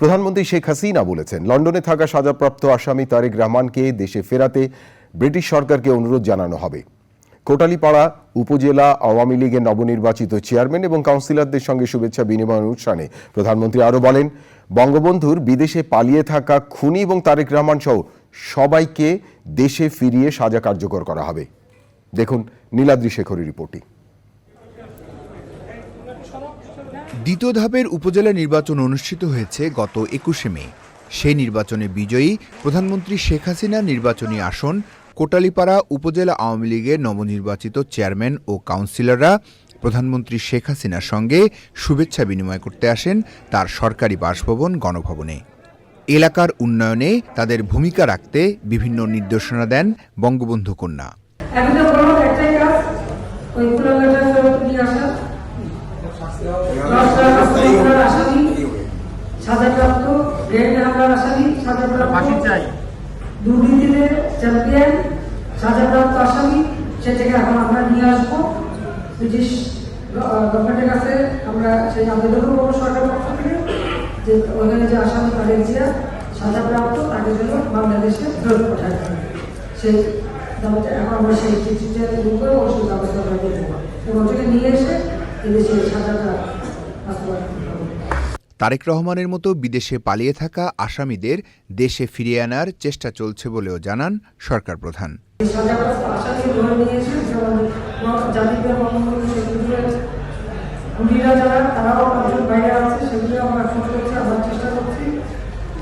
প্রধানমন্ত্রী শেখ হাসিনা বলেছেন, লন্ডনে থাকা সাজাপ্রাপ্ত আসামি তারেক রহমানকে দেশে ফেরাতে ব্রিটিশ সরকারকে অনুরোধ জানানো হবে। কোটালীপাড়া উপজেলা আওয়ামী লীগের নবনির্বাচিত চেয়ারম্যান এবং কাউন্সিলরদের সঙ্গে শুভেচ্ছা বিনিময় অনুষ্ঠানে প্রধানমন্ত্রী আরও বলেন, বঙ্গবন্ধুর বিদেশে পালিয়ে থাকা খুনি এবং তারেক রহমান সহ সবাইকে দেশে ফিরিয়ে সাজা কার্যকর করা হবে। দেখুন নীলাদ্রি শেখরের রিপোর্টটি। দ্বিতীয় ধাপের উপজেলা নির্বাচন অনুষ্ঠিত হয়েছে গত একুশে মে। সেই নির্বাচনে বিজয়ী প্রধানমন্ত্রী শেখ হাসিনা নির্বাচনী আসন, কোটালীপাড়া উপজেলা আওয়ামী লীগের নবনির্বাচিত চেয়ারম্যান ও কাউন্সিলররা প্রধানমন্ত্রী শেখ হাসিনার সঙ্গে শুভেচ্ছা বিনিময় করতে আসেন তার সরকারি বাসভবন গণভবনে। এলাকার উন্নয়নে তাদের ভূমিকা রাখতে বিভিন্ন নির্দেশনা দেন বঙ্গবন্ধু কন্যা। সাজাপ্রাপ্ত গ্রেড হামলার আসামি সাজাপ্রাপ্ত দুর্নীতিতে চ্যাম্পিয়ন সাজাপ্রাপ্ত আসামি সেটাকে এখন আমরা নিয়ে আসব ব্রিটিশ গভর্নমেন্টের কাছে আমরা সেই আবেদন করব সরকার পক্ষ থেকে যে ওখানে যে আসামি তাদের জিয়া সাজাপ্রাপ্ত তাকে বাংলাদেশে ফেরত পাঠাতে সেই এখন আমরা সেই চিঠিটা করে অবশ্যই তারেক রহমানের মতো বিদেশে পালিয়ে থাকা আসামিদের দেশে ফিরিয়ে আনার চেষ্টা চলছে বলেও জানান সরকার প্রধান।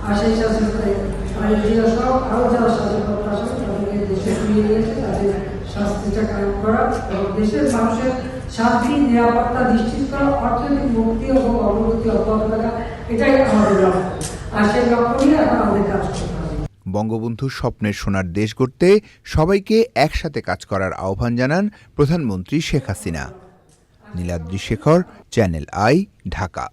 আর সেই আরও যারা তাদেরকে দেশে ফিরিয়ে নিয়ে এসে তাদের শাস্তিটা কায়েম করা এবং দেশের মানুষের শান্তি নিরাপত্তা নিশ্চিত করা, অর্থনৈতিক মুক্তি এবং অগ্রগতি অব্যাহত রাখা, এটাই আমাদের লক্ষ্য। আর সেই লক্ষ্য নিয়ে এখন আমাদের কাজ করতে হবে। বঙ্গবন্ধুর স্বপ্নের সোনার দেশ গড়তে সবাইকে একসাথে কাজ করার আহ্বান জানান প্রধানমন্ত্রী Sheikh Hasina. Niladri Shekhar, channel I, Dhaka.